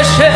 এসে